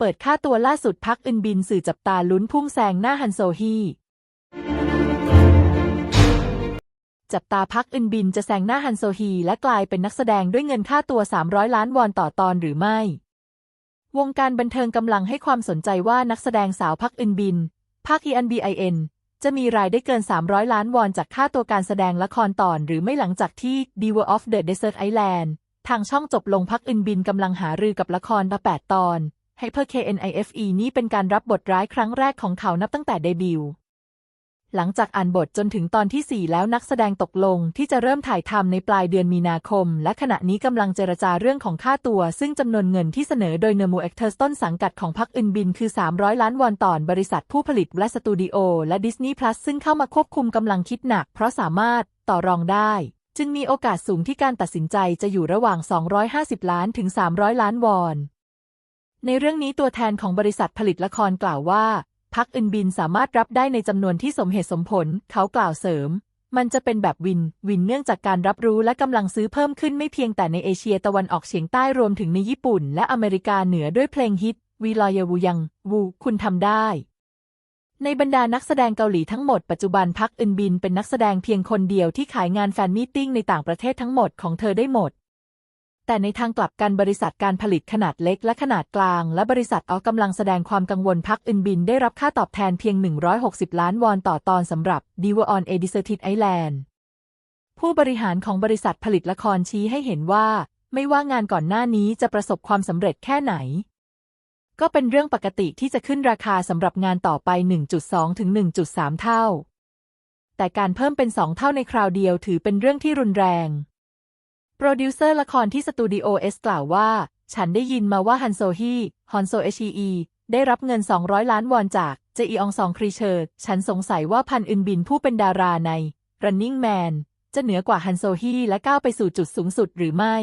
เปิดค่าตัวล่าสุดพักอึนบินสื่อจับตาลุ้นพุ่งแซงหน้าฮันโซฮีจับตาพักอึนบินจะแซงหน้าฮันโซฮีและกลายเป็นนักแสดงด้วยเงินค่าตัว 300 ล้านวอนต่อตอนหรือไม่ วงการบันเทิงกำลังให้ความสนใจว่านักแสดงสาวพักอึนบินภาค ENBIN จะมีรายได้เกิน 300 ล้านวอนจากค่าตัวการแสดงละครตอนหรือไม่หลังจากที่ Diva of the Desert Island ทางช่องจบลงพักอึนบินกำลังหารือกับละครมา8ตอน Hyper KNIFE นี่เป็นการรับบทร้ายครั้งแรกของเขานับตั้งแต่เดบิวต์หลังจากอ่านบทจนถึงตอนที่ 4 แล้วนักแสดงตกลงที่จะเริ่มถ่ายทำในปลายเดือนมีนาคม และขณะนี้กำลังเจรจาเรื่องของค่าตัว ซึ่งจำนวนเงินที่เสนอโดยเนมูเอ็กเทอร์สต้นสังกัดของพักอึนบินคือ 300 ล้านวอนต่อนบริษัทผู้ผลิตและสตูดิโอและดิสนีย์พลัสซึ่งเข้ามาควบคุมกำลังคิดหนัก เพราะสามารถต่อรองได้ จึงมีโอกาสสูงที่การตัดสินใจจะอยู่ระหว่าง 250 ล้านถึง 300 ล้านวอน ในเรื่องนี้ตัวแทนของบริษัทผลิตละครกล่าวว่า พักอึนบินสามารถรับได้ในจำนวนที่สมเหตุสมผล เขากล่าวเสริม มันจะเป็นแบบวิน วินเนื่องจากการรับรู้และกำลังซื้อเพิ่มขึ้นไม่เพียงแต่ในเอเชียตะวันออกเฉียงใต้รวมถึงในญี่ปุ่น และอเมริกาเหนือด้วยเพลงฮิตวีลอยวูยัง วูคุณทำได้ในบรรดานักแสดงเกาหลีทั้งหมดปัจจุบันพักอึนบินเป็นนักแสดงเพียงคนเดียวที่ขายงานแฟนมีตติ้งในต่างประเทศทั้งหมดของเธอได้หมด แต่ในทางกลับกันบริษัทการผลิตขนาดเล็กและขนาดกลาง และบริษัทออกกำลังแสดงความกังวลพักอึนบินได้รับค่าตอบแทนเพียง 160 ล้านวอนต่อตอนสำหรับ d i v a on a Deserted Island ผู้บริหารของบริษัทผลิตละครชี้ให้เห็นว่า ไม่ว่างานก่อนหน้านี้จะประสบความสำเร็จแค่ไหน ก็เป็นเรื่องปกติที่จะขึ้นราคาสำหรับงานต่อไป 1.2 ถึง 1.3 เท่า แต่การเพิ่มเป็น 2 เท่าในคราวเดียวถือเป็นเรื่องที่รุนแรง โปรดิวเซอร์ละครที่สตูดิโอเอสกล่าวว่า ฉันได้ยินมาว่าฮันโซฮีฮอนโซเอชีได้รับเงิน 200 ล้านวอนจากเจอีองซองครีเชอร์ ฉันสงสัยว่าพันอึนบินผู้เป็นดาราใน Running Man จะเหนือกว่าฮันโซฮีและก้าวไปสู่จุดสูงสุดหรือไม่